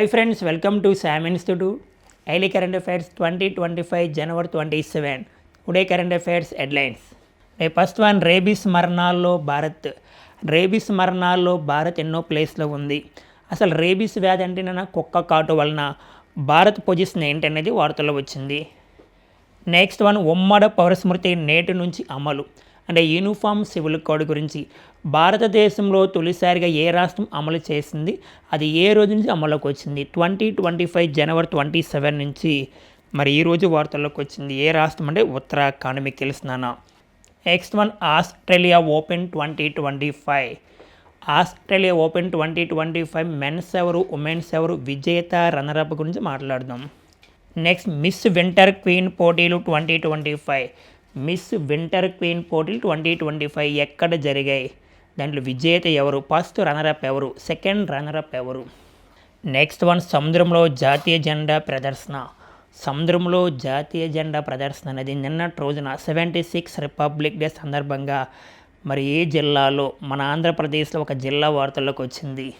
Hi friends welcome to Sam institute daily current affairs twenty twenty five January twenty seven today current affairs headlines రేపు first one rabies మరణాల్లో Bharat. Rabies మరణాల్లో భారత్ ఎన్నో ప్లేస్లో ఉంది. అసలు rabies వ్యాధి అంటే కుక్క కాటు వలన భారత్ పొజిషన్ ఏంటనేది వార్తల్లో వచ్చింది. నెక్స్ట్ వన్ ఉమ్మడ పౌరస్మృతి నేటి నుంచి అమలు. అంటే యూనిఫామ్ సివిల్ కోడ్ గురించి. భారతదేశంలో తొలిసారిగా ఏ రాష్ట్రం అమలు చేసింది? అది ఏ రోజు నుంచి అమల్లోకి వచ్చింది? Twenty twenty five January twenty seven నుంచి. మరి ఈ రోజు వార్తల్లోకి వచ్చింది. ఏ రాష్ట్రం అంటే ఉత్తరాఖండ్ మీకు తెలిసినానా next one Australia Open twenty twenty five. Australia Open twenty twenty five men's ఎవరు ఉమెన్స్ ఎవరు? విజేత రన్నరప్ గురించి మాట్లాడదాం. నెక్స్ట్ మిస్ వింటర్ క్వీన్ పోటీలు twenty twenty five. Miss Winter Queen పోటీలు ట్వంటీ ట్వంటీ ఫైవ్ ఎక్కడ జరిగాయి? దాంట్లో విజేత ఎవరు? ఫస్ట్ రన్నరప్ ఎవరు? సెకండ్ రన్నరప్ ఎవరు? నెక్స్ట్ వన్ సముద్రంలో జాతీయ జెండా ప్రదర్శన. సముద్రంలో జాతీయ జెండా ప్రదర్శన అనేది నిన్నటి రోజున సెవెంటీ సిక్స్ రిపబ్లిక్ డే సందర్భంగా మరి ఏ జిల్లాలో? మన ఆంధ్రప్రదేశ్లో ఒక జిల్లా వార్తల్లోకి వచ్చింది.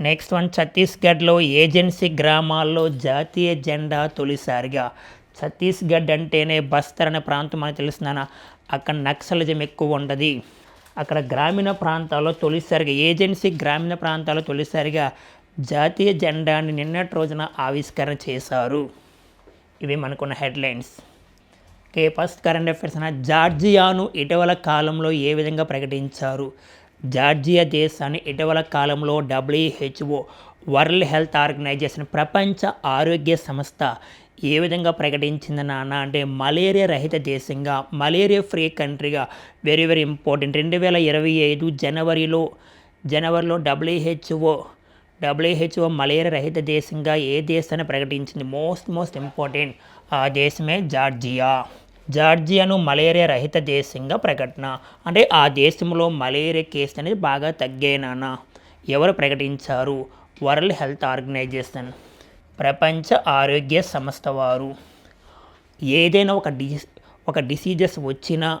నెక్స్ట్ వన్ ఛత్తీస్గఢ్లో ఏజెన్సీ గ్రామాల్లో జాతీయ జెండా తొలిసారిగా. ఛత్తీస్గఢ్ అంటేనే బస్తర్ అనే ప్రాంతం అని తెలుస్తున్నాను అక్కడ నక్సలిజం ఎక్కువ ఉండదు. అక్కడ గ్రామీణ ప్రాంతాల్లో తొలిసారిగా ఏజెన్సీ గ్రామీణ ప్రాంతాల్లో తొలిసారిగా జాతీయ జెండాని నిన్నటి రోజున ఆవిష్కరణ చేశారు. ఇవి మనకున్న headlines. Okay first current affairs అన్న జార్జియాను ఇటీవల కాలంలో ఏ విధంగా ప్రకటించారు? జార్జియా దేశాన్ని ఇటీవల కాలంలో డబ్ల్యూహెచ్ఓ వరల్డ్ హెల్త్ ఆర్గనైజేషన్ ప్రపంచ ఆరోగ్య సంస్థ ఏ విధంగా ప్రకటించింది నాన్న అంటే మలేరియా రహిత దేశంగా మలేరియా ఫ్రీ కంట్రీగా వెరీ వెరీ ఇంపార్టెంట్ రెండు వేల ఇరవై ఐదు జనవరిలో జనవరిలో డబ్ల్యూహెచ్ఓ డబ్ల్యూహెచ్ఓ మలేరియా రహిత దేశంగా ఏ దేశాన్ని ప్రకటించింది? మోస్ట్ మోస్ట్ ఇంపార్టెంట్ ఆ దేశమే జార్జియా. జార్జియాను మలేరియా రహిత దేశంగా ప్రకటన. అంటే ఆ దేశంలో మలేరియా కేసు అనేది బాగా తగ్గేనానా ఎవరు ప్రకటించారు? వరల్డ్ హెల్త్ ఆర్గనైజేషన్ ప్రపంచ ఆరోగ్య సంస్థ వారు. ఏదైనా ఒక డి ఒక డిసీజెస్ వచ్చినా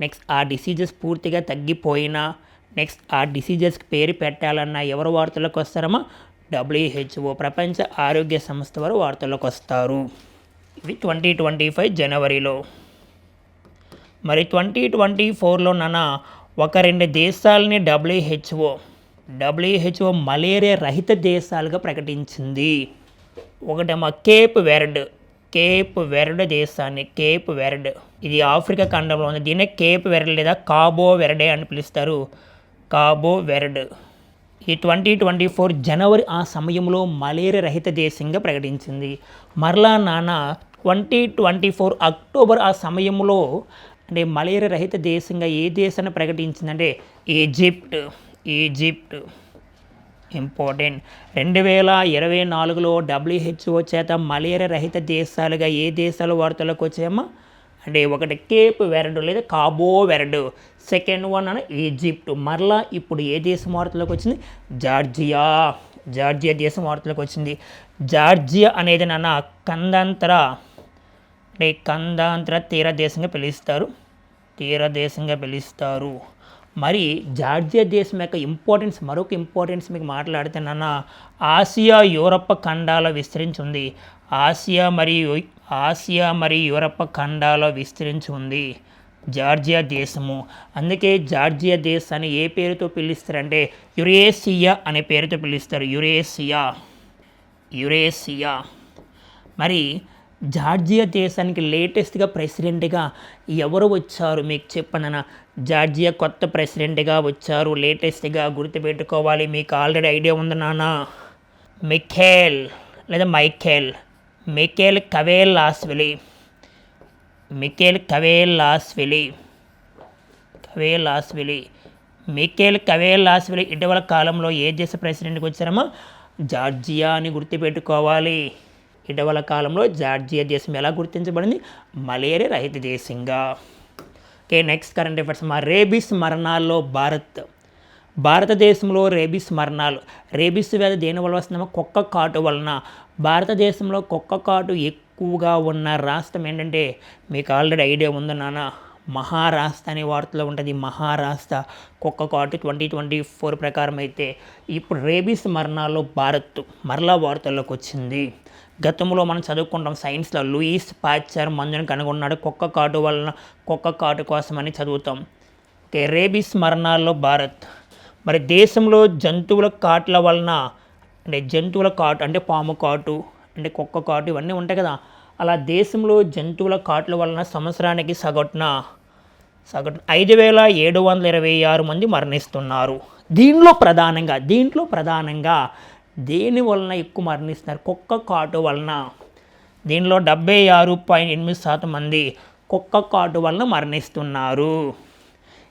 నెక్స్ట్ ఆ డిసీజెస్ పూర్తిగా తగ్గిపోయినా నెక్స్ట్ ఆ డిసీజెస్కి పేరు పెట్టాలన్నా ఎవరు వార్తలకు వస్తారమా డబ్ల్యూహెచ్ఓ ప్రపంచ ఆరోగ్య సంస్థ వారు వార్తలకు వస్తారు. ఇవి ట్వంటీ ట్వంటీ ఫైవ్ జనవరిలో. మరి ట్వంటీ ట్వంటీ ఫోర్లో నాన్న ఒక రెండు దేశాలని డబ్ల్యూహెచ్ఓ డబ్ల్యూహెచ్ఓ మలేరియా రహిత దేశాలుగా ప్రకటించింది. ఒకటేమో కేప్ వెర్డ్. కేప్ వెర్డ్ దేశాన్ని కేప్ వెర్డ్. ఇది ఆఫ్రికా ఖండంలో ఉంది. దీన్నే కేప్ వెర్డ్ లేదా కాబో వెర్డే అని పిలుస్తారు. కాబో వెర్డ్. ఈ ట్వంటీ ట్వంటీ ఫోర్ జనవరి ఆ సమయంలో మలేరియా రహిత దేశంగా ప్రకటించింది. మరలా నాన్న ట్వంటీ ట్వంటీ ఫోర్ అక్టోబర్ ఆ సమయంలో అంటే మలేరియా రహిత దేశంగా ఏ దేశాన్ని ప్రకటించిందంటే ఈజిప్ట్. ఈజిప్ట్. ఇంపార్టెంట్. రెండు వేల ఇరవై నాలుగులో డబ్ల్యూహెచ్ఓ చేత మలేరియా రహిత దేశాలుగా ఏ దేశాలు వార్తలకు వచ్చాయమ్మా? అంటే ఒకటి కేప్ వెరడు లేదా కాబో వెరడు. సెకండ్ వన్ అని ఈజిప్ట్. మరలా ఇప్పుడు ఏ దేశం వార్తలకు వచ్చింది? జార్జియా. జార్జియా దేశం వార్తలకు వచ్చింది. జార్జియా అనేది నాన్న కందాంతర అంటే కందాంతర తీర దేశంగా పిలుస్తారు. తీర దేశంగా పిలుస్తారు. మరి జార్జియా దేశం యొక్క ఇంపార్టెన్స్ మరొక ఇంపార్టెన్స్ మీకు మాట్లాడితే నాన్న ఆసియా యూరప్ ఖండాల విస్తరించి ఉంది ఆసియా మరియు ఆసియా మరియు యూరప్ ఖండాలో విస్తరించి ఉంది జార్జియా దేశము. అందుకే జార్జియా దేశాన్ని ఏ పేరుతో పిలుస్తారంటే యురేసియా అనే పేరుతో పిలుస్తారు. Eurasia Eurasia. మరి జార్జియా దేశానికి లేటెస్ట్గా ప్రెసిడెంట్గా ఎవరు వచ్చారు మీకు చెప్పనన్న జార్జియా కొత్త ప్రెసిడెంట్గా వచ్చారు లేటెస్ట్గా గుర్తుపెట్టుకోవాలి మీకు ఆల్రెడీ ఐడియా ఉంది నాన్న. మిఖేల్ లేదా Michael. Mikheil Kavelashvili Mikheil Kavelashvili Kavelashvili Mikheil Kavelashvili ఇటీవల కాలంలో ఏ దేశ ప్రెసిడెంట్కి వచ్చారమ్మా? జార్జియా అని గుర్తుపెట్టుకోవాలి. ఇటీవల కాలంలో జార్జియా దేశం ఎలా గుర్తించబడింది? మలేరియా రహిత దేశంగా. Okay next current affairs. మా రేబీస్ మరణాల్లో భారత్. భారతదేశంలో రేబీస్ మరణాలు. రేబీస్ వ్యాధి దేని వల్ల వస్తుందమ్మా? కుక్క కాటు వలన. భారతదేశంలో కుక్క కాటు ఎక్కువగా ఉన్న రాష్ట్రం ఏంటంటే మీకు ఆల్రెడీ ఐడియా ఉందన్నానా నాన్న. మహారాష్ట్ర అనే వార్తలో ఉంటుంది. మహారాష్ట్ర కుక్క కాటు ట్వంటీ ట్వంటీ ఫోర్ ప్రకారం అయితే ఇప్పుడు రేబీస్ మరణాల్లో భారత్ మరలా వార్తల్లోకి వచ్చింది. గతంలో మనం చదువుకుంటాం సైన్స్లో లూయిస్ పాచర్ మందుని కనుగొన్నాడు. కుక్క కాటు వలన కుక్క కాటు కోసమని చదువుతాం. ఓకే రేబీస్ మరణాల్లో భారత్. మరి దేశంలో జంతువుల కాట్ల వలన అంటే జంతువుల కాటు అంటే పాము కాటు అంటే కుక్క కాటు ఇవన్నీ ఉంటాయి కదా. అలా దేశంలో జంతువుల కాట్ల వలన సంవత్సరానికి సగటున సగటు ఐదు వేల ఏడు వందల ఇరవై ఆరు మంది మరణిస్తున్నారు. దీనిలో ప్రధానంగా దీంట్లో ప్రధానంగా దేని వలన ఎక్కువ మరణిస్తున్నారు? కుక్క కాటు వలన. దీనిలో డెబ్బై ఆరు పాయింట్ ఎనిమిది శాతం మంది కుక్క కాటు వలన మరణిస్తున్నారు.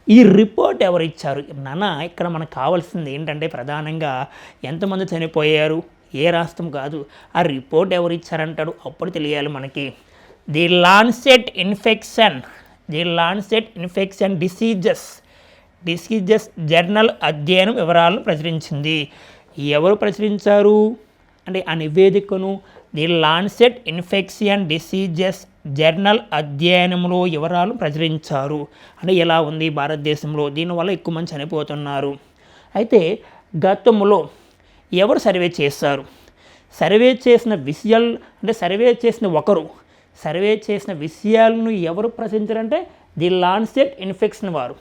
ఈ రిపోర్ట్ ఎవరు ఇచ్చారు? నాన్న ఇక్కడ మనకు కావాల్సింది ఏంటంటే ప్రధానంగా ఎంతమంది చనిపోయారు? ఏ రాష్ట్రం కాదు. ఆ రిపోర్ట్ ఎవరు ఇచ్చారంటాడు? అప్పుడు తెలియాలి మనకి. The Lancet infection the Lancet infection diseases diseases journal అధ్యయనం వివరాలను ప్రచురించింది. ఎవరు ప్రచురించారు? అంటే ఆ నివేదికను the Lancet infection diseases journal అధ్యయనంలో వివరాలు ప్రచురించారు. అంటే ఎలా ఉంది భారతదేశంలో? దీనివల్ల ఎక్కువ మంది చనిపోతున్నారు. అయితే గతంలో ఎవరు సర్వే చేస్తారు సర్వే చేసిన విషయాలు అంటే సర్వే చేసిన ఒకరు సర్వే చేసిన విషయాలను ఎవరు ప్రశ్నించారంటే ది లాన్సెట్ ఇన్ఫెక్షన్ వారు.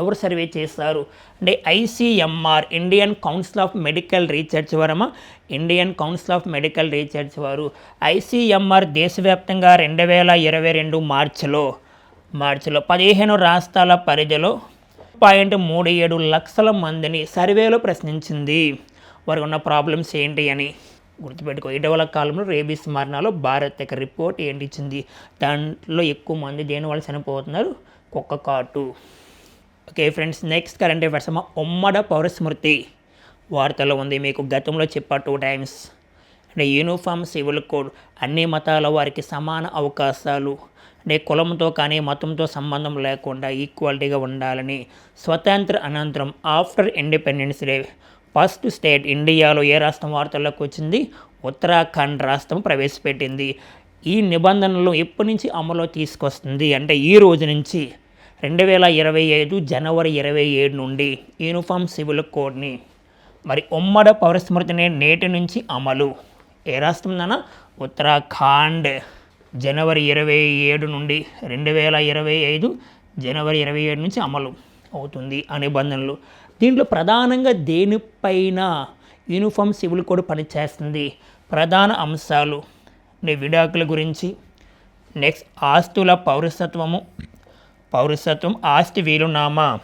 ఎవరు సర్వే చేస్తారు అంటే ICMR Indian Council of Medical Research వారమా Indian Council of Medical Research వారు. ఐసీఎంఆర్ దేశవ్యాప్తంగా రెండు వేల ఇరవై రెండు మార్చిలో మార్చిలో పదిహేను రాష్ట్రాల పరిధిలో పాయింట్ మూడు ఏడు లక్షల మందిని సర్వేలో ప్రశ్నించింది. వారికి ఉన్న ప్రాబ్లమ్స్ ఏంటి అని. గుర్తుపెట్టుకో. ఇటీవల కాలంలో రేబీస్ మరణాలు భారత్ యొక్క రిపోర్ట్ ఏంటి ఇచ్చింది దాంట్లో ఎక్కువ మంది దేని వల్ల చనిపోతున్నారు? కుక్క కాటు. Okay friends next current affairs మా ఉమ్మడ పౌర స్మృతి వార్తలో ఉంది. మీకు గతంలో చెప్పా టూ టైమ్స్ అంటే యూనిఫామ్ సివిల్ కోడ్ అన్ని మతాల వారికి సమాన అవకాశాలు. అంటే కులంతో కానీ మతంతో సంబంధం లేకుండా ఈక్వాలిటీగా ఉండాలని. స్వతంత్ర అనంతరం after independence day first state ఇండియాలో ఏ రాష్ట్రం వార్తల్లోకి వచ్చింది? ఉత్తరాఖండ్ రాష్ట్రం ప్రవేశపెట్టింది. ఈ నిబంధనలు ఎప్పటి నుంచి అమలు తీసుకొస్తుంది? అంటే ఈ రోజు నుంచి రెండు వేల ఇరవై ఐదు జనవరి ఇరవై ఏడు నుండి యూనిఫామ్ సివిల్ కోడ్ని. మరి ఉమ్మడ పౌరస్మృతిని నేటి నుంచి అమలు. ఏ రాష్ట్రందన ఉత్తరాఖండ్. జనవరి ఇరవై ఏడు నుండి రెండు వేల ఇరవై ఐదు జనవరి ఇరవై ఏడు నుంచి అమలు అవుతుంది ఆ నిబంధనలు. దీంట్లో ప్రధానంగా దేనిపైన యూనిఫామ్ సివిల్ కోడ్ పనిచేస్తుంది? ప్రధాన అంశాలు. విడాకుల గురించి. నెక్స్ట్ ఆస్తుల పౌరసత్వము. పౌరసత్వం ఆస్తి వీలునామా?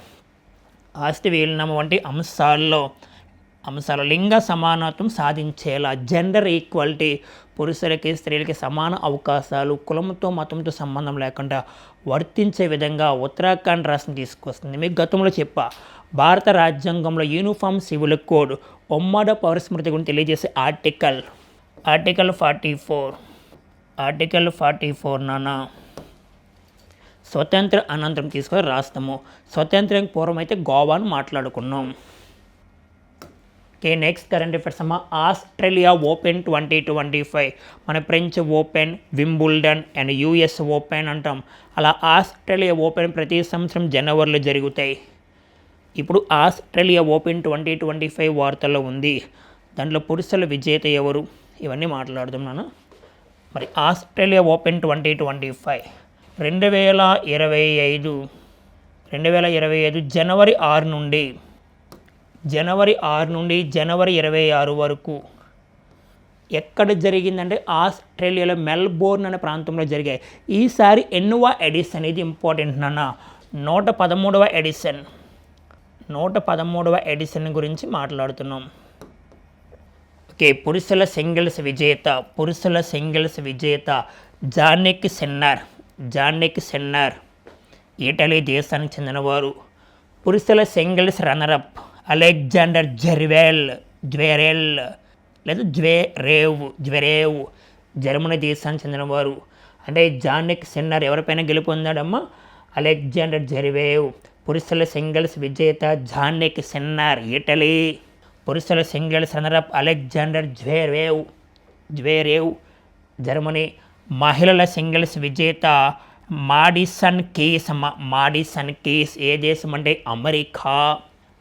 ఆస్తి వీలునామా వంటి అంశాల్లో అంశాలు లింగ సమానత్వం సాధించేలా జెండర్ ఈక్వాలిటీ పురుషులకి స్త్రీలకి సమాన అవకాశాలు కులంతో మతంతో సంబంధం లేకుండా వర్తించే విధంగా ఉత్తరాఖండ్ రాష్ట్రం తీసుకొస్తుంది. మీకు గతంలో చెప్పా భారత రాజ్యాంగంలో యూనిఫామ్ సివిల్ కోడ్ ఉమ్మడ పౌరస్మృతి గురించి తెలియజేసే article article forty four article forty four నానా స్వతంత్ర అనంతరం తీసుకొని రాస్తాము. స్వతంత్రం పూర్వం అయితే గోవాను మాట్లాడుకున్నాం. ఓకే నెక్స్ట్ కరెంట్ అఫేర్స్ అమ్మ Australia Open twenty twenty five మన French Open Wimbledon and US Open అంటాం. అలా ఆస్ట్రేలియా ఓపెన్ ప్రతి సంవత్సరం జనవరిలో జరుగుతాయి. ఇప్పుడు Australia Open twenty twenty five వార్తల్లో ఉంది. దాంట్లో పురుషుల విజేత ఎవరు? ఇవన్నీ మాట్లాడుతున్నాను మరి Australia Open twenty twenty five రెండు వేల ఇరవై ఐదు రెండు వేల ఇరవై ఐదు జనవరి ఆరు నుండి జనవరి ఆరు నుండి జనవరి ఇరవై ఆరు వరకు ఎక్కడ జరిగిందంటే ఆస్ట్రేలియాలో మెల్బోర్న్ అనే ప్రాంతంలో జరిగాయి. ఈసారి ఎన్నువ ఎడిషన్. ఇది ఇంపార్టెంట్ నాన్న. నూట పదమూడవ ఎడిషన్. నూట పదమూడవ ఎడిషన్ గురించి మాట్లాడుతున్నాం. ఓకే పురుషుల సింగిల్స్ విజేత పురుషుల సింగిల్స్ విజేత Jannik Sinner Jannik Sinner Italy దేశానికి చెందినవారు. పురుషుల singles runner up Alexander Zverev Zverev లేదా జ్వెరేవ్ జ్వెరేవ్ జర్మనీ దేశానికి చెందినవారు. అంటే జానిక్ సిన్నర్ ఎవరిపైన గెలుపొందాడమ్మా? అలెగ్జాండర్ జెర్వేవ్. పురుషుల సింగిల్స్ విజేత జాన్నిక్ సిన్నార్ ఇటలీ. పురుషుల singles runner up Alexander Zverev Zverev. Germany మహిళల సింగిల్స్ విజేత మాడిసన్ కేస్ మాడిసన్ కేస్. ఏ దేశం అంటే అమెరికా.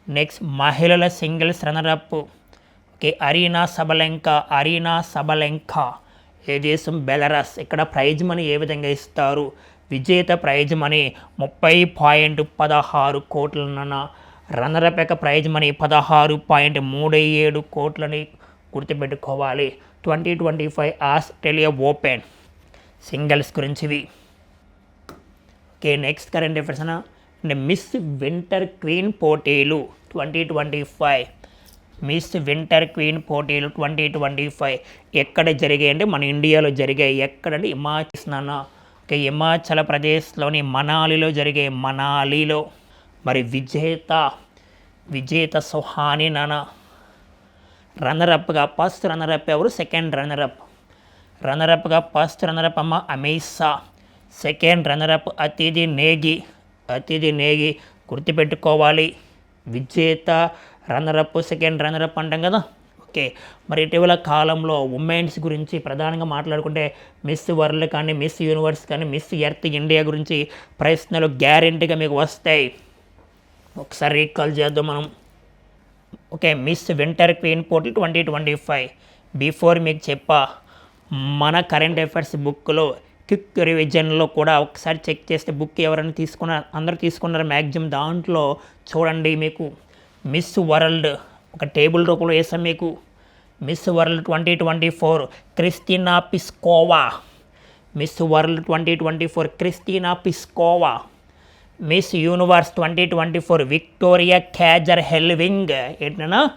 నెక్స్ట్ మహిళల singles runner up okay Aryna Sabalenka Aryna Sabalenka. ఏ దేశం? బెలరస్. ఇక్కడ ప్రైజ్ మనీ ఏ విధంగా ఇస్తారు? విజేత ప్రైజ్ మనీ ముప్పై పాయింట్ పదహారు కోట్లన్న రన్నరప్ యొక్క ప్రైజ్ మనీ పదహారు పాయింట్ మూడు ఏడు కోట్లని గుర్తుపెట్టుకోవాలి. Twenty twenty five Australia Open singles గురించివి. Okay next current affairs అంటే మిస్ వింటర్ క్వీన్ పోటీలు twenty twenty five. Miss Winter Queen పోటీలు ట్వంటీ ట్వంటీ ఫైవ్ ఎక్కడ జరిగాయి అంటే మన ఇండియాలో జరిగాయి. ఎక్కడంటే హిమాచల్ ఇక హిమాచల్ ప్రదేశ్లోని మనాలిలో జరిగే మనాలిలో మరి విజేత విజేత సుహాని నన. రన్నరప్గా ఫస్ట్ రన్నరప్ ఎవరు? Second runner up. రన్నరప్గా first runner up అమ్మ అమీసా. సెకండ్ రన్నరప్ అతిథి నేగి. అతిథి నేగి గుర్తుపెట్టుకోవాలి. విజేత రన్నరప్ సెకండ్ రన్నరప్ అంటాం కదా? ఓకే. మరి ఇటీవల కాలంలో ఉమెన్స్ గురించి ప్రధానంగా మాట్లాడుకుంటే మిస్ వరల్డ్ కానీ మిస్ యూనివర్స్ కానీ మిస్ ఎర్త్ ఇండియా గురించి ప్రశ్నలు గ్యారెంటీగా మీకు వస్తాయి. ఒకసారి రీకాల్ చేద్దాం మనం. ఓకే మిస్ వింటర్ క్వీన్ పోటీ ట్వంటీ ట్వంటీ ఫైవ్. బిఫోర్ మీకు చెప్పా మన కరెంట్ అఫైర్స్ బుక్లో క్విక్ రివిజన్లో కూడా ఒకసారి చెక్ చేస్తే బుక్ ఎవరైనా తీసుకున్నారు అందరూ తీసుకున్నారు మ్యాక్సిమం దాంట్లో. చూడండి మీకు మిస్ వరల్డ్ ఒక టేబుల్ రూపంలో వేసాం మీకు? Miss World twenty twenty four Krystyna Pyszkova. Miss World twenty twenty four Krystyna Pyszkova. Miss Universe twenty twenty four Victoria Kjaer హెల్వింగ్. ఏంటన్నా?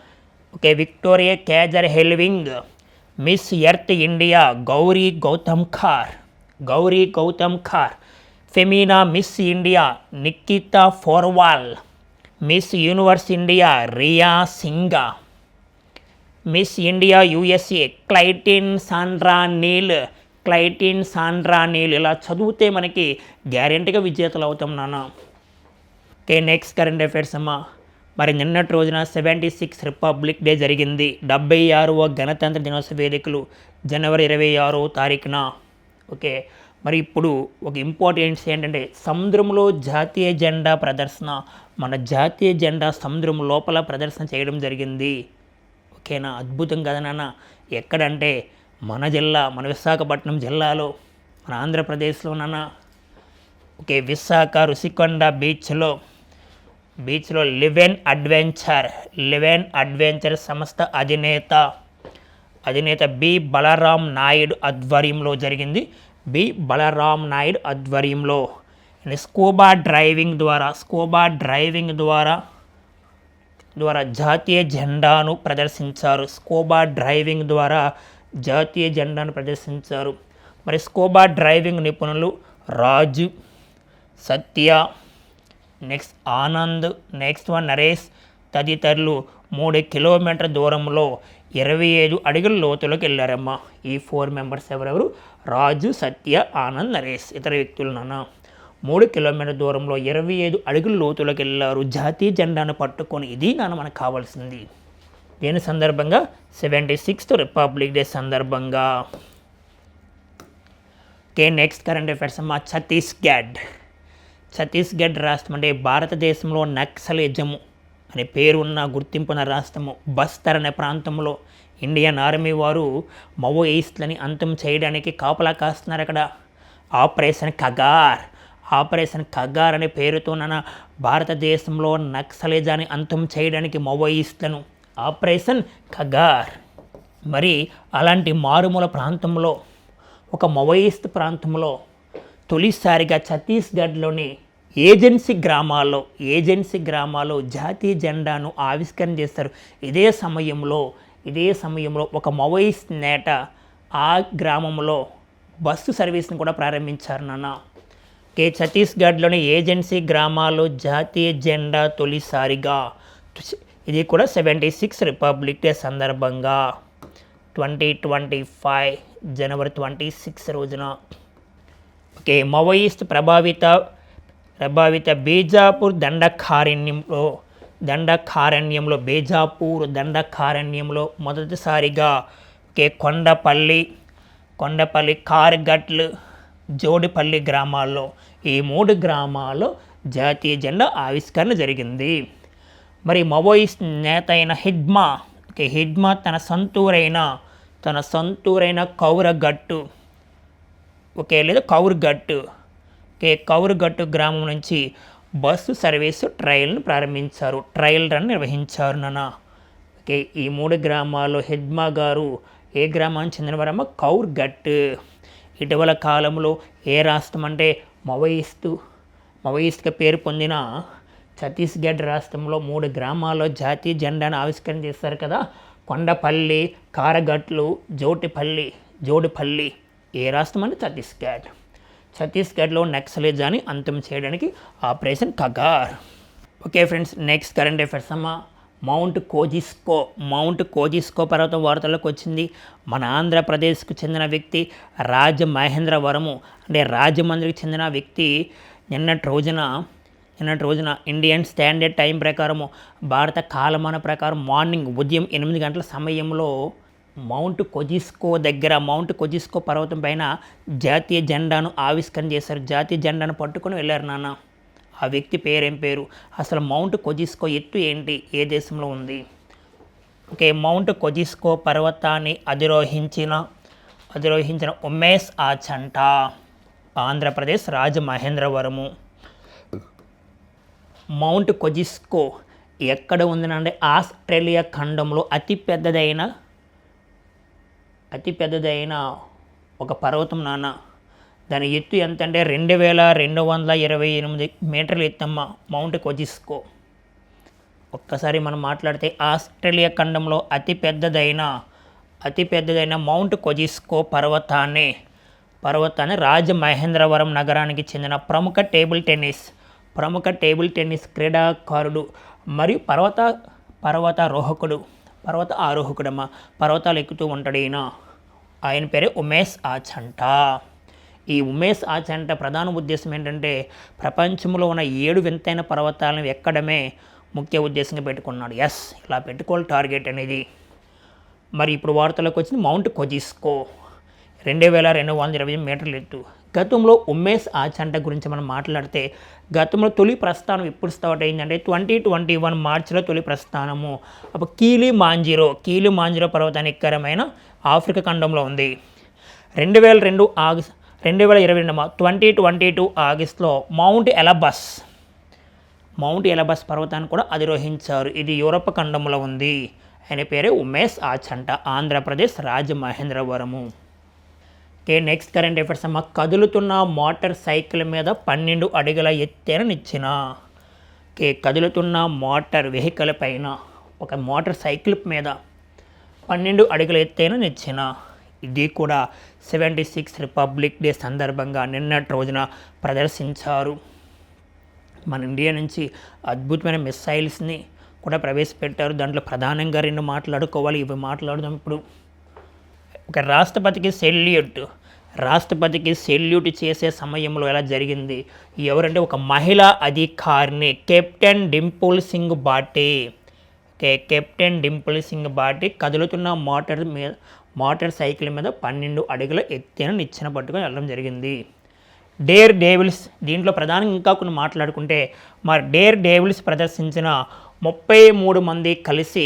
Okay Victoria Kjaer హెల్వింగ్. Miss Earth India Gauri Gautam Khar. Gauri Gautam Khar. Femina Miss India Nikita Porwal. Miss Universe India Riya Singha Miss India USA Clytin Sandra Neal Clytin Sandra Neal ఇలా చదివితే మనకి గ్యారెంటీగా విజేతలు అవుతాం నాన్న. Okay next current affairs అమ్మా. మరి నిన్నటి రోజున సెవెంటీ సిక్స్ రిపబ్లిక్ డే జరిగింది. డెబ్బై ఆరవ గణతంత్ర దినోత్సవ వేదికలు జనవరి ఇరవై ఆరో తారీఖున. ఓకే మరి ఇప్పుడు ఒక ఇంపార్టెన్స్ ఏంటంటే సముద్రంలో జాతీయ జెండా ప్రదర్శన. మన జాతీయ జెండా సముద్రం లోపల ప్రదర్శన చేయడం జరిగింది. ఓకేనా? అద్భుతం కదా నాన్న. ఎక్కడంటే మన జిల్లా మన విశాఖపట్నం జిల్లాలో మన ఆంధ్రప్రదేశ్లో నాన్న. ఓకే విశాఖ రుషికొండ బీచ్లో బీచ్లో లివెన్ అడ్వెంచర్ లివెన్ అడ్వెంచర్ సంస్థ అధినేత అధినేత బి. బలరాం నాయుడు ఆధ్వర్యంలో జరిగింది. బి. బలరాం నాయుడు ఆధ్వర్యంలో. స్కూబా డ్రైవింగ్ ద్వారా స్కూబా డ్రైవింగ్ ద్వారా ద్వారా జాతీయ జెండాను ప్రదర్శించారు. స్కోబా డ్రైవింగ్ ద్వారా జాతీయ జెండాను ప్రదర్శించారు. మరి స్కూబా డ్రైవింగ్ నిపుణులు Raju Satya next Anand next one Naresh తదితరులు మూడు కిలోమీటర్ దూరంలో ఇరవై ఐదు అడుగుల లోతులోకి వెళ్ళారమ్మా. ఈ ఫోర్ మెంబర్స్ ఎవరెవరు? రాజు సత్య ఆనంద్ నరేష్ ఇతర వ్యక్తులు నాన్న. మూడు కిలోమీటర్ దూరంలో ఇరవై ఐదు అడుగుల లోతులకు వెళ్ళారు. జాతీయ జెండాను పట్టుకొని ఇది నాన్న మనకు కావాల్సింది. దేని సందర్భంగా సెవెంటీ సిక్స్త్ రిపబ్లిక్ డే సందర్భంగా. ఓకే నెక్స్ట్ కరెంట్ అఫైర్స్ అమ్మా ఛత్తీస్గఢ్. ఛత్తీస్గఢ్ రాష్ట్రం అంటే భారతదేశంలో నక్సలిజము అనే పేరున్న గుర్తింపున రాష్ట్రము. బస్తర్ అనే ప్రాంతంలో ఇండియన్ ఆర్మీ వారు మవోయిస్ట్లని అంతం చేయడానికి కాపలా కాస్తున్నారు అక్కడ. ఆపరేషన్ కగార్. ఆపరేషన్ కగార్ అనే పేరుతోన భారతదేశంలో నక్సలిజాన్ని అంతం చేయడానికి మవోయిస్ట్లను. ఆపరేషన్ కగార్. మరి అలాంటి మారుమూల ప్రాంతంలో ఒక మవోయిస్ట్ ప్రాంతంలో తొలిసారిగా ఛత్తీస్గఢ్లోని ఏజెన్సీ గ్రామాల్లో ఏజెన్సీ గ్రామాల్లో జాతీయ జెండాను ఆవిష్కరణ చేస్తారు. ఇదే సమయంలో ఇదే సమయంలో ఒక మవోయిస్ట్ నేట ఆ గ్రామంలో బస్సు సర్వీస్ని కూడా ప్రారంభించారు నాన్న. కే ఛత్తీస్గఢ్లోని ఏజెన్సీ గ్రామాల్లో జాతీయ జెండా తొలిసారిగా ఇది కూడా సెవెంటీ సిక్స్ రిపబ్లిక్ డే సందర్భంగా. Twenty twenty five January twenty six రోజున. ఓకే మవోయిస్ట్ ప్రభావిత ప్రభావిత బీజాపూర్ దండకారణ్యంలో దండకారణ్యంలో బీజాపూర్ దండకారణ్యంలో మొదటిసారిగా ఓకే కొండపల్లి కొండపల్లి కార్గట్లు జోడిపల్లి గ్రామాల్లో ఈ మూడు గ్రామాల్లో జాతీయ జెండా ఆవిష్కరణ జరిగింది. మరి మవోయిస్ నేత అయిన హిడ్మా ఓకే హిడ్మా తన సొంతూరైన తన సొంతూరైన కౌరగట్టు ఓకే లేదా కౌరుగట్టు ఓకే కౌరుగట్టు గ్రామం నుంచి బస్సు సర్వీసు ట్రయల్ను ప్రారంభించారు ట్రయల్ రన్ నిర్వహించారు నాన్న. ఓకే ఈ మూడు గ్రామాల్లో హెడ్మా గారు ఏ గ్రామానికి చెందినవారమ్మ? కౌర్గట్ ఇటీవల కాలంలో ఏ రాష్ట్రం అంటే మవయిస్తు మవయిస్ట్గా పేరు పొందిన ఛత్తీస్గఢ్ రాష్ట్రంలో మూడు గ్రామాల్లో జాతీయ జెండాను ఆవిష్కరణ చేస్తారు కదా. కొండపల్లి కారగట్లు జోటిపల్లి జోడిపల్లి ఏ రాష్ట్రం అంటే ఛత్తీస్గఢ్. ఛత్తీస్గఢ్లో నక్సలిజాన్ని అంతం చేయడానికి operation Kagar. Okay friends next current affairs అమ్మా. మౌంట్ కోజిస్కో మౌంట్ కోజిస్కో పర్వతం వార్తల్లోకి వచ్చింది. మన ఆంధ్రప్రదేశ్కు చెందిన వ్యక్తి రాజమహేంద్రవరము అంటే రాజమండ్రికి చెందిన వ్యక్తి నిన్నటి రోజున నిన్నటి రోజున ఇండియన్ స్టాండర్డ్ టైం ప్రకారము భారత కాలమాన ప్రకారం మార్నింగ్ ఉదయం ఎనిమిది గంటల సమయంలో మౌంట్ కొజిస్కో దగ్గర మౌంట్ కొజిస్కో పర్వతం పైన జాతీయ జెండాను ఆవిష్కరణ చేశారు. జాతీయ జెండాను పట్టుకొని వెళ్ళారు నాన్న. ఆ వ్యక్తి పేరేం పేరు? అసలు మౌంట్ కొజిస్కో ఎత్తు ఏంటి? ఏ దేశంలో ఉంది? ఓకే మౌంట్ కొజిస్కో పర్వతాన్ని అధిరోహించిన అధిరోహించిన ఉమేష్ ఆచంట ఆంధ్రప్రదేశ్ రాజమహేంద్రవరము. మౌంట్ కొజిస్కో ఎక్కడ ఉందనంటే ఆస్ట్రేలియా ఖండంలో అతి పెద్దదైన అతి పెద్దదైన ఒక పర్వతం నాన్న. దాని ఎత్తు ఎంత అంటే రెండు వేల రెండు వందల ఇరవై ఎనిమిది మీటర్లు ఎత్తమ్మ మౌంట్ కొజిస్కో. ఒక్కసారి మనం మాట్లాడితే ఆస్ట్రేలియా ఖండంలో అతి పెద్దదైన అతి పెద్దదైన మౌంట్ కొజిస్కో పర్వతాన్ని పర్వతాన్ని రాజమహేంద్రవరం నగరానికి చెందిన ప్రముఖ టేబుల్ టెన్నిస్ ప్రముఖ టేబుల్ టెన్నిస్ క్రీడాకారుడు మరియు పర్వత పర్వతారోహకుడు పర్వత ఆరోహకుడమ్మ పర్వతాలు ఎక్కుతూ ఉంటాడు ఈయన. ఆయన పేరే ఉమేష్ ఆచంట. ఈ ఉమేష్ ఆచంట ప్రధాన ఉద్దేశం ఏంటంటే ప్రపంచంలో ఉన్న ఏడు వింతైన పర్వతాలను ఎక్కడమే ముఖ్య ఉద్దేశంగా పెట్టుకున్నాడు. ఎస్ ఇలా పెట్టుకోవాలి టార్గెట్ అనేది. మరి ఇప్పుడు వార్తలకు వచ్చింది మౌంట్ కొజిస్కో. రెండు వేల రెండు వందల ఇరవై మీటర్లు ఎత్తు. గతంలో ఉమేష్ ఆచంట గురించి మనం మాట్లాడితే గతంలో తొలి ప్రస్థానం ఎప్పుడు స్టార్ట్ అయిందంటే ట్వంటీ ట్వంటీ వన్ మార్చిలో తొలి ప్రస్థానము. అప్పుడు కీలి మాంజిరో కీలి మాంజిరో పర్వతానికి కరమైన ఆఫ్రికా ఖండంలో ఉంది. రెండు వేల రెండు ఆగస్ట్ రెండు వేల ఇరవై రెండు ట్వంటీ ట్వంటీ టూ ఆగస్టులో మౌంట్ ఎలబస్ మౌంట్ ఎలబస్ పర్వతాన్ని కూడా అధిరోహించారు. ఇది యూరప్ ఖండంలో ఉంది. ఆయన పేరే Umesh Achanta Andhra Pradesh Rajamahendravaram. Okay next current affairs అమ్మ. కదులుతున్న మోటార్ సైకిల్ మీద పన్నెండు అడుగుల ఎత్తేననిచ్చిన ఓకే కదులుతున్న మోటార్ వెహికల్ పైన ఒక మోటార్ సైకిల్ మీద పన్నెండు అడుగుల ఎత్తేననిచ్చిన ఇది కూడా సెవెంటీ సిక్స్ రిపబ్లిక్ డే సందర్భంగా నిన్నటి రోజున ప్రదర్శించారు. మన ఇండియా నుంచి అద్భుతమైన మిస్సైల్స్ని కూడా ప్రవేశపెట్టారు. దాంట్లో ప్రధానంగా రెండు మాట్లాడుకోవాలి ఇవి మాట్లాడదాం ఇప్పుడు. ఒక రాష్ట్రపతికి సెల్యూట్ రాష్ట్రపతికి సెల్యూట్ చేసే సమయంలో ఎలా జరిగింది? ఎవరంటే ఒక మహిళా అధికారిని కెప్టెన్ డింపుల్ సింగ్ బాటే. కే కెప్టెన్ డింపుల్ సింగ్ బాటి కదులుతున్న మోటార్ మీద మోటార్ సైకిల్ మీద పన్నెండు అడుగుల ఎత్తైన నిచ్చెన పట్టుకొని వెళ్ళడం జరిగింది. డేర్ డేవిల్స్ దీంట్లో ప్రధానంగా ఇంకా కొన్ని మాట్లాడుకుంటే మరి డేర్ డేవిల్స్ ప్రదర్శించిన ముప్పై మూడు మంది కలిసి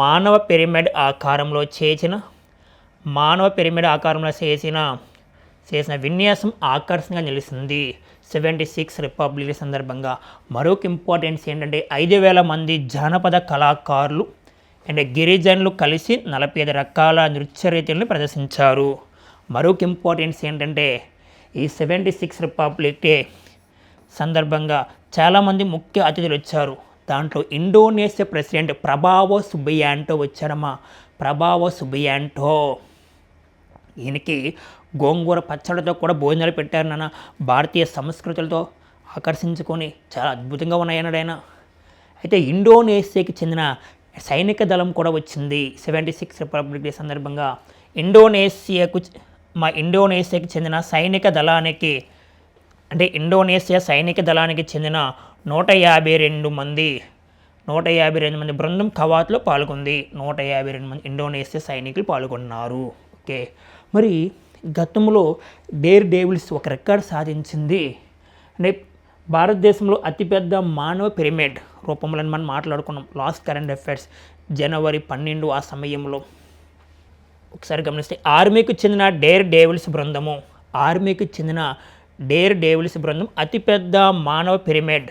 మానవ పిరమిడ్ ఆకారంలో చేసిన మానవ పిరమిడ్ ఆకారంలో చేసిన చేసిన విన్యాసం ఆకర్షణగా నిలిచింది సెవెంటీ సిక్స్ రిపబ్లిక్ సందర్భంగా మరొక ఇంపార్టెన్స్ ఏంటంటే ఐదు వేల మంది జానపద కళాకారులు అండ్ గిరిజనులు కలిసి నలభై ఐదు రకాల నృత్య రీతులను ప్రదర్శించారు. మరొక ఇంపార్టెన్స్ ఏంటంటే ఈ సెవెంటీ సిక్స్ రిపబ్లిక్ డే సందర్భంగా చాలామంది ముఖ్య అతిథులు వచ్చారు. దాంట్లో ఇండోనేషియా ప్రెసిడెంట్ ప్రభావో సుబియాంటో వచ్చారమ్మా. ప్రభావో సుబియాంటో ఈయనకి గోంగూర పచ్చడితో కూడా భోజనాలు పెట్టారు నాన్న. భారతీయ సంస్కృతులతో ఆకర్షించుకొని చాలా అద్భుతంగా ఉన్నాయన్నాడు ఆయన. అయితే ఇండోనేషియాకి చెందిన సైనిక దళం కూడా వచ్చింది. సెవెంటీ సిక్స్ రిపబ్లిక్ డే సందర్భంగా ఇండోనేషియాకు మా ఇండోనేషియాకి చెందిన సైనిక దళానికి అంటే ఇండోనేషియా సైనిక దళానికి చెందిన నూట యాభై రెండు మంది నూట యాభై రెండు మంది బృందం కవాత్లో పాల్గొంది. నూట యాభై రెండు మంది ఇండోనేషియా సైనికులు పాల్గొన్నారు. ఓకే. మరి గతంలో డేర్ డేవిల్స్ ఒక రికార్డ్ సాధించింది. అంటే భారతదేశంలో అతిపెద్ద మానవ పిరమిడ్ రూపంలో మనం మాట్లాడుకున్నాం. లాస్ట్ కరెంట్ అఫైర్స్ జనవరి పన్నెండు ఆ సమయంలో. ఒకసారి గమనిస్తే ఆర్మీకి చెందిన డేర్ డేవిల్స్ బృందము ఆర్మీకి చెందిన డేర్ డేవిల్స్ బృందం అతిపెద్ద మానవ పిరమిడ్.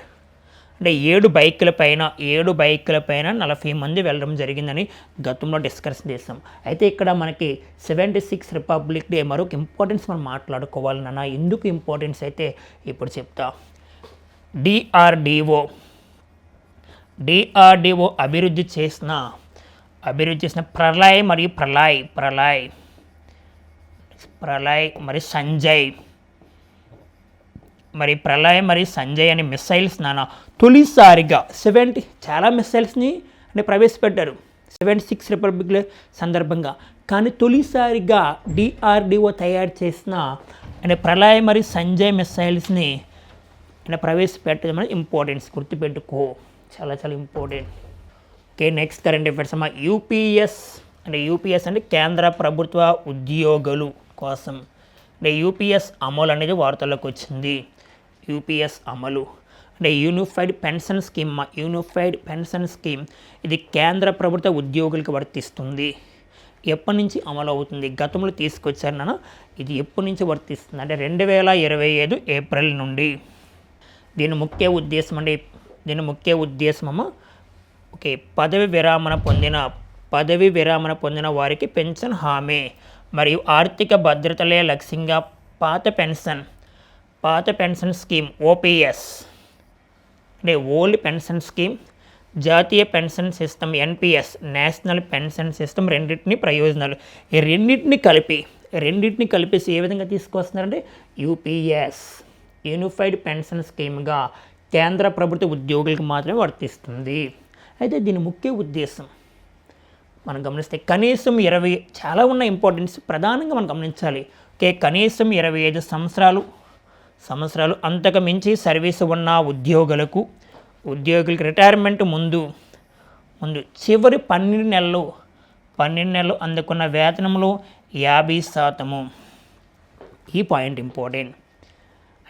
అంటే ఏడు బైకుల పైన ఏడు బైకుల పైన నలభై మంది వెళ్ళడం జరిగిందని గతంలో డిస్కస్ చేసాం అయితే ఇక్కడ మనకి సెవెంటీ సిక్స్ రిపబ్లిక్ డే మరొక ఇంపార్టెన్స్ మనం మాట్లాడుకోవాలన్నా ఎందుకు ఇంపార్టెన్స్ అయితే ఇప్పుడు చెప్తా. డిఆర్డిఓ. డిఆర్డిఓ అభివృద్ధి చేసిన అభివృద్ధి చేసిన ప్రళయ్ మరియు ప్రళయ్ ప్రళయ్ ప్రళయ్ మరి సంజయ్. మరి ప్రళయ్ మరి సంజయ్ అనే మిస్సైల్స్ నాన్న తొలిసారిగా సెవెంటీ చాలా మిస్సైల్స్ని అంటే ప్రవేశపెట్టారు. సెవెంటీ సిక్స్ రిపబ్లిక్ సందర్భంగా. కానీ తొలిసారిగా డిఆర్డిఓ తయారు చేసిన అంటే ప్రళయ్ మరి సంజయ్ మిస్సైల్స్ని అంటే ప్రవేశపెట్టడం అనేది ఇంపార్టెన్స్ గుర్తుపెట్టుకో. చాలా చాలా important okay next current affairs అమ్మ యూపీఎస్ అంటే యూపీఎస్ అంటే కేంద్ర ప్రభుత్వ ఉద్యోగులు కోసం. అంటే యూపీఎస్ అమలు అనేది వార్తల్లోకి వచ్చింది. యూపీఎస్ అమలు. అంటే యూనిఫైడ్ పెన్షన్ స్కీమ్ మా యూనిఫైడ్ పెన్షన్ స్కీమ్ ఇది కేంద్ర ప్రభుత్వ ఉద్యోగులకు వర్తిస్తుంది. ఎప్పటి నుంచి అమలు అవుతుంది? గతంలో తీసుకొచ్చారు నాన్న ఇది ఎప్పటి నుంచి వర్తిస్తుంది? అంటే రెండు వేల ఇరవై ఐదు ఏప్రిల్ నుండి. దీని ముఖ్య ఉద్దేశం అంటే దీని ముఖ్య ఉద్దేశము ఓకే పదవి విరామణ పొందిన పదవి విరామణ పొందిన వారికి పెన్షన్ హామీ మరియు ఆర్థిక భద్రతలే లక్ష్యంగా పాత పెన్షన్ పాత పెన్షన్ స్కీమ్ ఓపీఎస్ అంటే ఓల్డ్ పెన్షన్ స్కీమ్ జాతీయ pension system NPS national pension system రెండింటిని ప్రయోజనాలు. ఈ రెండింటిని కలిపి రెండింటిని కలిపేసి ఏ విధంగా తీసుకొస్తున్నారంటే యూపీఎస్. యూనిఫైడ్ పెన్షన్ స్కీమ్గా కేంద్ర ప్రభుత్వ ఉద్యోగులకు మాత్రమే వర్తిస్తుంది. అయితే దీని ముఖ్య ఉద్దేశం మనం గమనిస్తే కనీసం ఇరవై చాలా ఉన్న ఇంపార్టెన్స్ ప్రధానంగా మనం గమనించాలి. ఓకే కనీసం ఇరవై ఐదు సంవత్సరాలు సంవత్సరాలు అంతకు మించి సర్వీస్ ఉన్న ఉద్యోగులకు ఉద్యోగులకు రిటైర్మెంట్ ముందు ముందు చివరి పన్నెండు నెలలు పన్నెండు నెలలు అందుకున్న వేతనంలో యాభై శాతము. ఈ పాయింట్ ఇంపార్టెంట్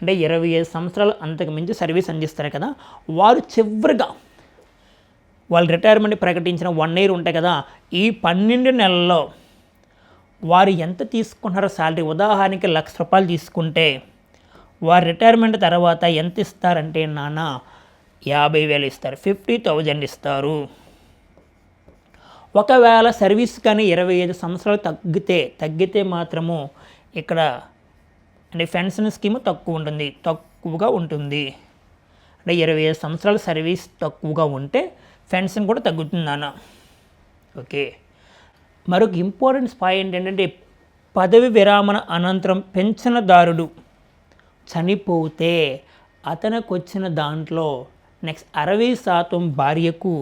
అంటే ఇరవై ఐదు సంవత్సరాలు అంతకు మించి సర్వీస్ అందిస్తారు కదా వారు చివరిగా వాళ్ళు రిటైర్మెంట్ ప్రకటించిన వన్ ఇయర్ ఉంటాయి కదా ఈ పన్నెండు నెలల్లో వారు ఎంత తీసుకున్నారో శాలరీ ఉదాహరణకి లక్ష రూపాయలు తీసుకుంటే వారు రిటైర్మెంట్ తర్వాత ఎంత ఇస్తారంటే నాన్న యాభై వేలు ఇస్తారు ఫిఫ్టీ థౌజండ్ ఇస్తారు. ఒకవేళ సర్వీస్ కానీ ఇరవై ఐదు సంవత్సరాలు తగ్గితే తగ్గితే మాత్రము ఇక్కడ అంటే పెన్షన్ స్కీమ్ తక్కువ ఉంటుంది తక్కువగా ఉంటుంది. అంటే ఇరవై ఐదు సంవత్సరాల సర్వీస్ తక్కువగా ఉంటే పెన్షన్ కూడా తగ్గుతుంది అన్న ఓకే. మరొక ఇంపార్టెన్స్ పాయింట్ ఏంటంటే పదవి విరామణ అనంతరం పెన్షన్దారుడు చనిపోతే అతనికి వచ్చిన దాంట్లో నెక్స్ట్ అరవై శాతం భార్యకు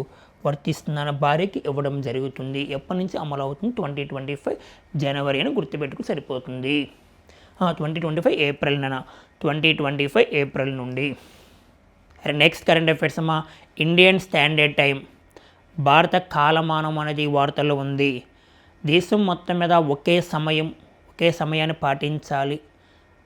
వర్తిస్తుందన్న భార్యకి ఇవ్వడం జరుగుతుంది. ఎప్పటి నుంచి అమలు అవుతుంది ట్వంటీ ట్వంటీ ఫైవ్ జనవరి అని గుర్తుపెట్టుకుని సరిపోతుంది. ట్వంటీ ట్వంటీ ఫైవ్ ఏప్రిల్ నెల ట్వంటీ ట్వంటీ ఫైవ్ ఏప్రిల్ నుండి. నెక్స్ట్ కరెంట్ అఫైర్స్ అమ్మా. ఇండియన్ స్టాండర్డ్ టైం భారత కాలమానం అనేది వార్తల్లో ఉంది. దేశం మొత్తం మీద ఒకే సమయం ఒకే సమయాన్ని పాటించాలి.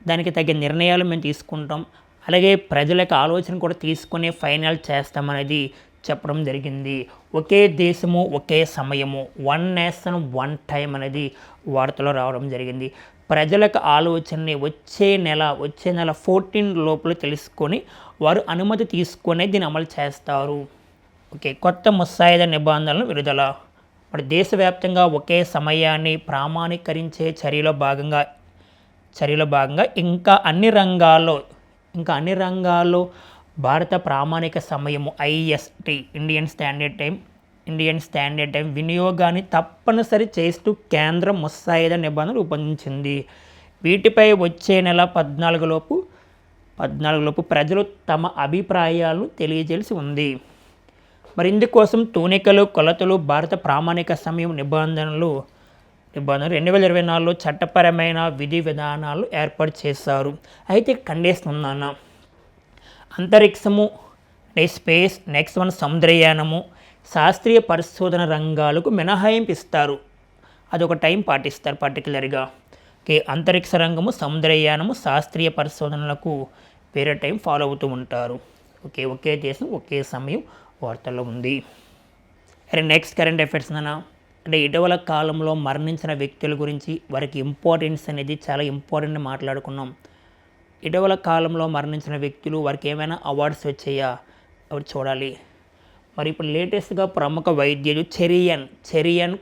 దానికి తగిన నిర్ణయాలు మేము తీసుకుంటాం. అలాగే ప్రజలకు ఆలోచన కూడా తీసుకునే ఫైనల్ చేస్తామనేది చెప్పడం జరిగింది. ఒకే దేశము ఒకే సమయము వన్ నేషన్ వన్ టైం అనేది వార్తలో రావడం జరిగింది. ప్రజలకు ఆలోచనని వచ్చే నెల వచ్చే నెల ఫోర్టీన్ లోపల తెలుసుకొని వారు అనుమతి తీసుకునే దీన్ని అమలు చేస్తారు. ఓకే కొత్త ముసాయిదా నిబంధనలు విడుదల. మరి దేశవ్యాప్తంగా ఒకే సమయాన్ని ప్రామాణీకరించే చర్యలో భాగంగా చర్యలో భాగంగా ఇంకా అన్ని రంగాల్లో ఇంకా అన్ని రంగాల్లో భారత ప్రామాణిక సమయము IST Indian standard time Indian standard time వినియోగాన్ని తప్పనిసరి చేస్తూ కేంద్రం ముసాయిదా నిబంధన రూపొందించింది. వీటిపై వచ్చే నెల పద్నాలుగులోపు పద్నాలుగులోపు ప్రజలు తమ అభిప్రాయాలను తెలియజేసి ఉంది. మరి ఇందుకోసం తూనికలు కొలతలు భారత ప్రామాణిక సమయం నిబంధనలు నిబంధనలు రెండు వేల ఇరవై నాలుగులో చట్టపరమైన విధి విధానాలు ఏర్పాటు చేశారు. అయితే ఖండేస్తున్నాను? అంతరిక్షము అంటే స్పేస్ నెక్స్ట్ వన్ సముద్రయానము శాస్త్రీయ పరిశోధన రంగాలకు మినహాయింపు ఇస్తారు అదొక టైం పాటిస్తారు పర్టికులర్గా ఓకే అంతరిక్ష రంగము సముద్రయానము శాస్త్రీయ పరిశోధనలకు వేరే టైం ఫాలో అవుతూ ఉంటారు. ఓకే ఒకే దేశం ఒకే సమయం వార్తల్లో ఉంది. అరే నెక్స్ట్ కరెంట్ అఫైర్స్ నాన్న. అంటే ఇటీవల కాలంలో మరణించిన వ్యక్తుల గురించి వారికి ఇంపార్టెన్స్ అనేది చాలా ఇంపార్టెంట్ మాట్లాడుకున్నాం. ఇటీవల కాలంలో మరణించిన వ్యక్తులు వారికి ఏమైనా అవార్డ్స్ వచ్చాయా? అవి చూడాలి? మరి ఇప్పుడు లేటెస్ట్గా ప్రముఖ వైద్యుడు చెరియన్ చెరియన్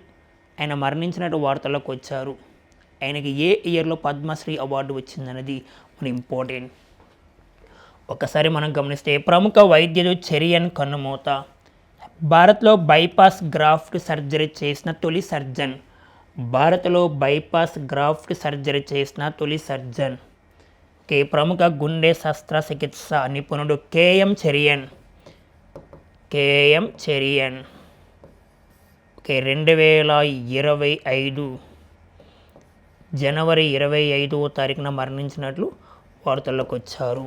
ఆయన మరణించినట్టు వార్తలకు వచ్చారు. ఆయనకి ఏ ఇయర్లో పద్మశ్రీ అవార్డు వచ్చిందన్నది మన ఇంపార్టెంట్. ఒకసారి మనం గమనిస్తే ప్రముఖ వైద్యుడు చెరియన్ కన్నుమూత భారత్లో బైపాస్ గ్రాఫ్ట్ సర్జరీ చేసిన తొలి సర్జన్ భారత్లో బైపాస్ గ్రాఫ్ట్ సర్జరీ చేసిన తొలి సర్జన్ కే ప్రముఖ గుండె శస్త్రచికిత్స నిపుణుడు K M Cherian K M Cherian. Okay రెండు వేల ఇరవై ఐదు జనవరి ఇరవై ఐదవ తారీఖున మరణించినట్లు వార్తల్లోకి వచ్చారు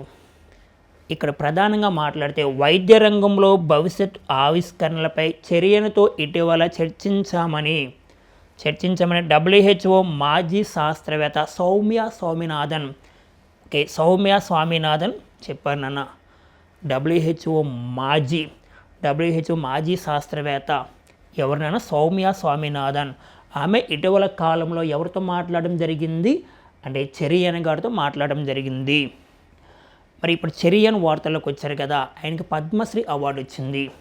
ఇక్కడ ప్రధానంగా మాట్లాడితే వైద్య రంగంలో భవిష్యత్ ఆవిష్కరణలపై చర్యలతో ఇటీవల చర్చించామని చర్చించామని డబ్ల్యూహెచ్ఓ మాజీ శాస్త్రవేత్త సౌమ్య స్వామినాథన్ ఓకే సౌమ్య స్వామినాథన్ చెప్పారు నాన్న. డబ్ల్యూహెచ్ఓ మాజీ డబ్ల్యూహెచ్ఓ మాజీ శాస్త్రవేత్త ఎవరినైనా సౌమ్య స్వామినాథన్. ఆమె ఇటీవల కాలంలో ఎవరితో మాట్లాడడం జరిగింది? అంటే చెరియన్ గారితో మాట్లాడడం జరిగింది. మరి ఇప్పుడు చెరియన్ వార్తల్లోకి వచ్చారు కదా ఆయనకి పద్మశ్రీ అవార్డు వచ్చింది.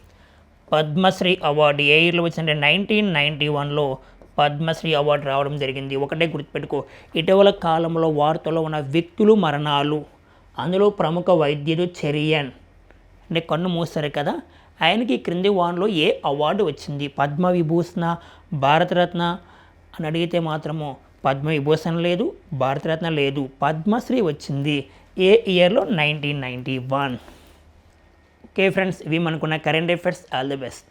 పద్మశ్రీ అవార్డు ఏ ఇయర్లో వచ్చిందంటే నైన్టీన్ నైంటీ వన్లో పద్మశ్రీ అవార్డు రావడం జరిగింది. ఒకటే గుర్తుపెట్టుకో ఇటీవల కాలంలో వార్తల్లో ఉన్న వ్యక్తులు మరణాలు. అందులో ప్రముఖ వైద్యుడు చెరియన్. అంటే కన్ను మూస్తారు కదా ఆయనకి క్రింది వాన్లో ఏ అవార్డు వచ్చింది? పద్మ విభూషణ భారతరత్న అని అడిగితే మాత్రము పద్మ విభూషణ లేదు భారతరత్న లేదు. పద్మశ్రీ వచ్చింది ఏ ఇయర్లో? Nineteen ninety one. Okay friends ఇవి మనకున్న current affairs. All the best.